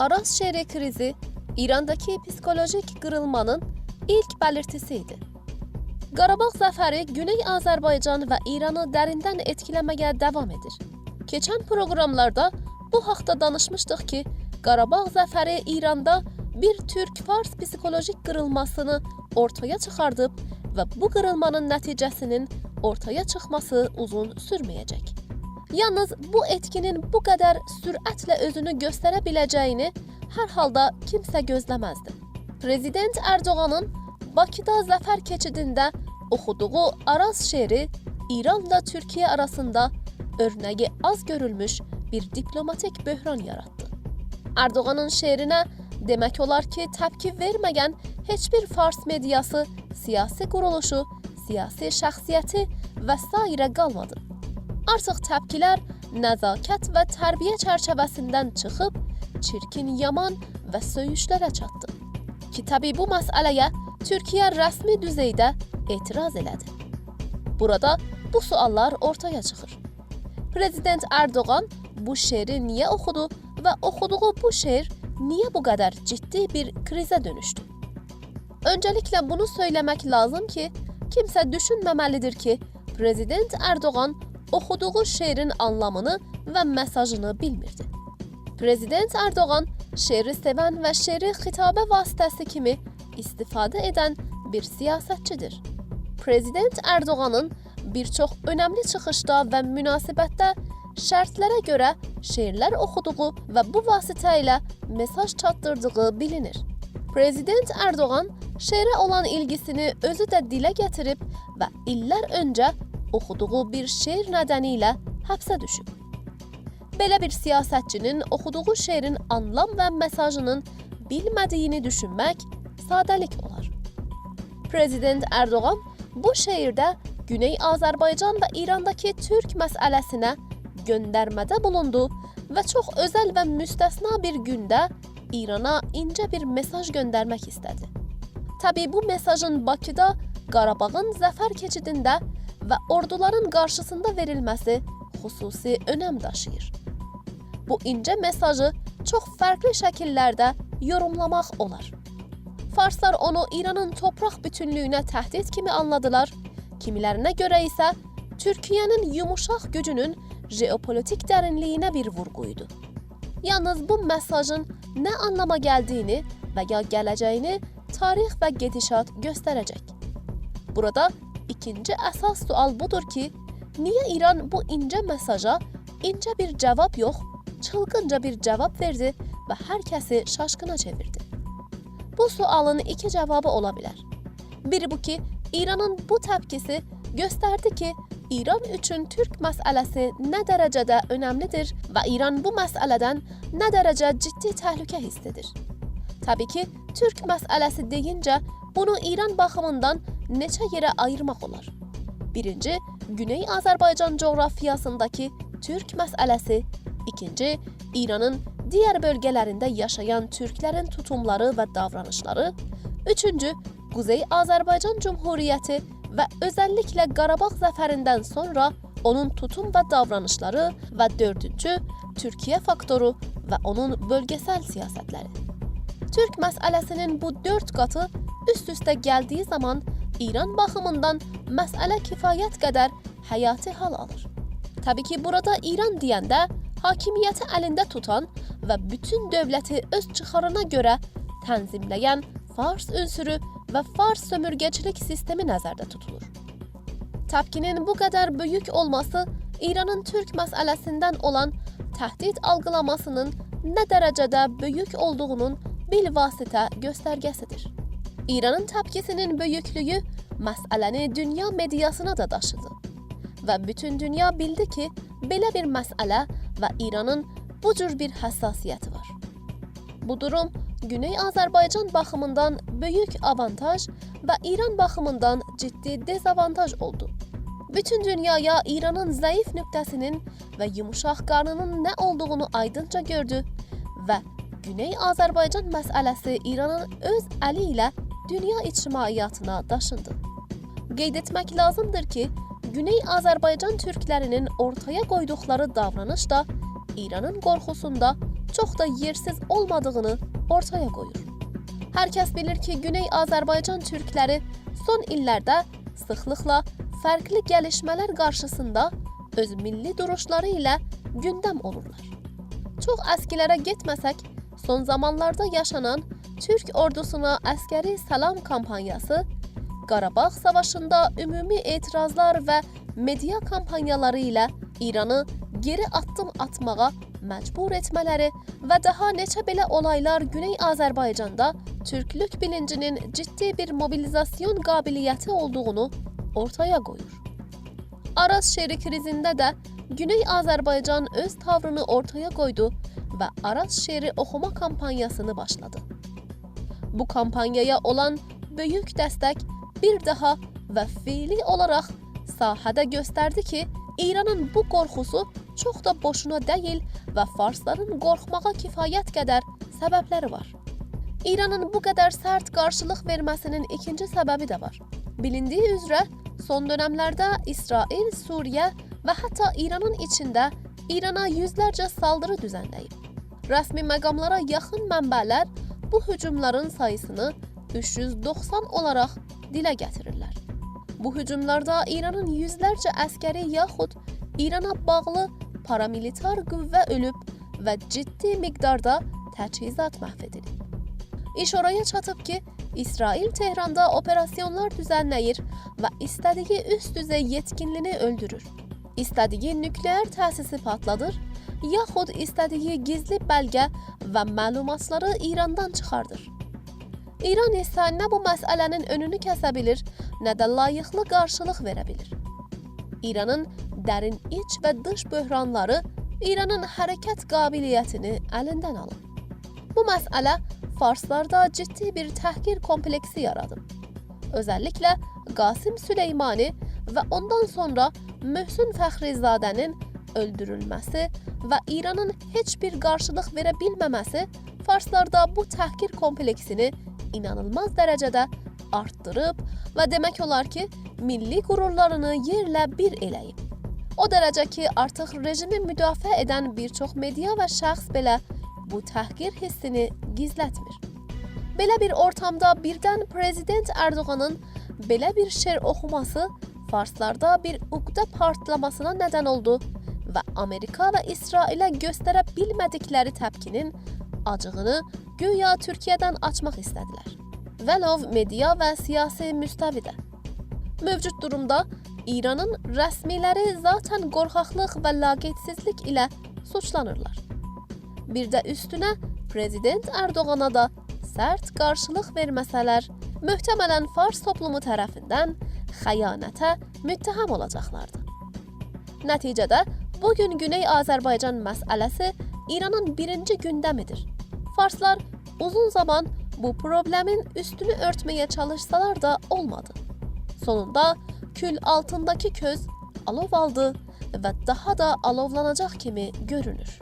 Aras şehri krizi İrandaki psikolojik kırılmanın ilk belirtisiydi. Qarabağ zəfəri Güney Azərbaycan və İranı dərindən etkiləməyə davam edir. Keçən proqramlarda bu haqda danışmışdıq ki, Qarabağ zəfəri İranda bir Türk-Fars psikolojik qırılmasını ortaya çıxardıb və bu qırılmanın nəticəsinin ortaya çıxması uzun sürməyəcək. Yalnız bu etkinin bu qədər sürətlə özünü hər halda kimsə gözləməzdi. Prezident Erdoğan'ın Bakıda zəfər keçidində oxuduğu Araz şeiri İranla Türkiyə arasında örneği az görülmüş bir diplomatik böhran yarattı. Erdoğan'ın şeirinə demək olar ki, təpki verməyən heç bir Fars mediası, siyasi quruluşu, siyasi şəxsiyyəti və s. Artıq təpkilər nəzakət və tərbiyə çərçivəsindən çıxıb çirkin yaman və söyüşlərə çatdı. Ki tabii bu məsələyə Türkiyə rəsmi düzeydə etiraz elədi. Burada bu suallar ortaya çıxır. Prezident Erdoğan bu şeiri niyə oxudu və oxuduğu bu şeir niyə bu qədər ciddi bir krizə dönüşdü? Öncelikle bunu söylemek lazım ki, kimse düşünməməlidir ki, Prezident Erdoğan oxuduğu şeirin anlamını və mesajını bilmirdi. Prezident Erdoğan şeiri sevən və şeiri xitabə vasitəsi kimi istifadə edən bir siyasətçidir. Prezident Erdoğan'ın bir çox önəmli çıxışda və münasibətdə şərtlərə görə şeirlər oxuduğu və bu vasitə ilə mesaj çatdırdığı bilinir. Prezident Erdoğan şeirə olan ilgisini özü də dilə gətirib və illər öncə oxuduğu bir şeir nədənilə həbsə düşüb. Belə bir siyasətçinin oxuduğu şeirin anlam və mesajının bilmədiyini düşünmək sadəlik olar. Prezident Erdoğan bu şeirdə Güney Azərbaycan və İrandakı Türk məsələsinə göndərmədə bulundu və çox özəl və müstəsna bir gündə İrana incə bir mesaj göndərmək istədi. Tabii bu mesajın Bakıda Qarabağın zəfər keçidində və orduların qarşısında verilməsi xüsusi önəm daşıyır. Bu incə mesajı çox fərqli şəkillərdə yorumlamaq olar. Farslar onu İranın topraq bütünlüyünə təhdid kimi anladılar. Kimilərinə görə isə Türkiyənin yumuşaq gücünün jeopolitik dərinliyinə bir vurğuydu. Yalnız bu mesajın nə anlama gəldiyini və ya gələcəyini tarix və gedişat göstərəcək. Burada ikinci əsas sual budur ki, niyə İran bu incə mesaja incə bir cavab yox, çılgınca bir cavab verdi və hər kəsi şaşkına çevirdi? Bu sualın iki cevabı ola bilər. Biri bu ki, İranın bu təpkisi göstərdi ki, İran üçün Türk məsələsi nə dərəcədə önəmlidir və İran bu məsələdən nə dərəcə ciddi təhlükə hiss edir. Tabii ki, Türk məsələsi deyincə bunu İran baxımından neçə yerə ayırmaq olar. Birinci, Güney Azərbaycan coğrafiyasındakı Türk məsələsi, ikinci, İranın diğer bölgelerinde yaşayan Türklerin tutumları ve davranışları, üçüncü, Kuzey Azerbaycan Cumhuriyeti ve özellikle Qarabağ zəfərindən sonra onun tutum ve davranışları ve dördüncü, Türkiye faktoru ve onun bölgesel siyasetleri. Türk məsələsinin bu dört qatı üst-üstə gəldiyi zaman İran baxımından məsələ kifayət qədər həyati hal alır. Tabii ki burada İran deyəndə hakimiyyəti əlində tutan və bütün dövləti öz çıxarına görə tənzimləyən Fars ünsürü və Fars sömürgəçilik sistemi nəzərdə tutulur. Təpkinin bu qədər böyük olması İranın Türk məsələsindən olan təhdid algılamasının nə dərəcədə böyük olduğunun bilvasitə göstərgəsidir. İranın təpkisinin böyüklüyü məsələni dünya mediasına da daşıdı və bütün dünya bildi ki, belə bir məsələ və İranın bu cür bir həssasiyyəti var. Bu durum Güney Azərbaycan baxımından böyük avantaj və İran baxımından ciddi dezavantaj oldu. Bütün dünyaya İranın zəif nöqtəsinin və yumuşaq qarnının nə olduğunu aydınca gördü və Güney Azərbaycan məsələsi İranın öz əli dünya ictimaiyyatına daşındı. Qeyd etmək lazımdır ki, Güney Azərbaycan türklərinin ortaya qoyduqları davranış da İranın qorxusunda çox da yersiz olmadığını ortaya qoyur. Hər kəs bilir ki, Güney Azərbaycan türkləri son illərdə sıxlıqla fərqli gəlişmələr qarşısında öz milli duruşları ilə gündəm olurlar. Çox əskilərə getməsək, son zamanlarda yaşanan Türk ordusuna əskəri salam kampanyası, Qarabağ savaşında ümumi etirazlar və media kampanyaları ilə İranı geri addım atmağa məcbur etmələri və daha neçə belə olaylar Güney Azərbaycanda türklük bilincinin ciddi bir mobilizasyon qabiliyyəti olduğunu ortaya qoyur. Araz şeiri krizində də Güney Azərbaycan öz tavrını ortaya qoydu və Araz şeiri oxuma kampanyasını başladı. Bu kampanyaya olan böyük dəstək bir daha və fiili olaraq sahədə göstərdi ki, İranın bu qorxusu çox da boşuna deyil və farsların qorxmağa kifayət qədər səbəbləri var. İranın bu qədər sərt qarşılıq verməsinin ikinci səbəbi də var. Bilindiyi üzrə son dövrlərdə İsrail, Suriyə və hətta İranın içində İrana yüzlərcə saldırı düzənləyib. Rəsmi məqamlara yaxın mənbələr bu hücumların sayısını 390 olaraq dilə gətirirlər. Bu hücumlarda İranın yüzlərcə əskəri yaxud İrana bağlı paramilitar qüvvə ölüb və ciddi miqdarda təchizat məhv edilib. İş oraya çatıb ki, İsrail Tehranda operasyonlar düzənləyir və istədiyi üst düzey yetkinlini öldürür. İstədiyi nükleer təsisi patladır, yaxud istədiyi gizli bəlgə və məlumatları İrandan çıxardır. İran isə nə bu məsələnin önünü kəsə bilir, nə də layiqli qarşılıq verə bilir. İranın dərin iç və dış böhranları İranın hərəkət qabiliyyətini əlindən alır. Bu məsələ Farslarda ciddi bir təhqir kompleksi yaradıb. Özəlliklə Qasim Süleymani və ondan sonra Möhsün Fəxrizadənin öldürülməsi və İranın heç bir qarşılıq verə bilməməsi Farslarda bu təhqir kompleksini inanılmaz dərəcədə artdırıb və demək olar ki, milli qürurlarını yerlə bir eləyib. O dərəcə ki, artıq rejimi müdafiə edən bir çox media və şəxs belə bu təhqir hissini gizlətmir. Belə bir ortamda birdən prezident Ərdoğanın belə bir şeir oxuması Farslarda bir uqda partlamasına nədən oldu və Amerika və İsrailə göstərə bilmədikləri təpkinin acığını güya Türkiyədən açmaq istədilər. Vəlov media və siyasi müstəvidə. Mövcud durumda İranın rəsmiləri zaten qorxaqlıq və laqedsizlik ilə suçlanırlar. Bir də üstünə prezident Ərdoğana da sərt qarşılıq verməsələr, möhtəmələn Fars toplumu tərəfindən xəyanətə müttəham olacaqlardı. Nəticədə bu gün Güney Azərbaycan məsələsi İranın birinci gündəmidir. Farslar uzun zaman bu problemin üstünü örtmeye çalışsalar da olmadı. Sonunda kül altındaki köz alov aldı ve daha da alovlanacak kimi görünür.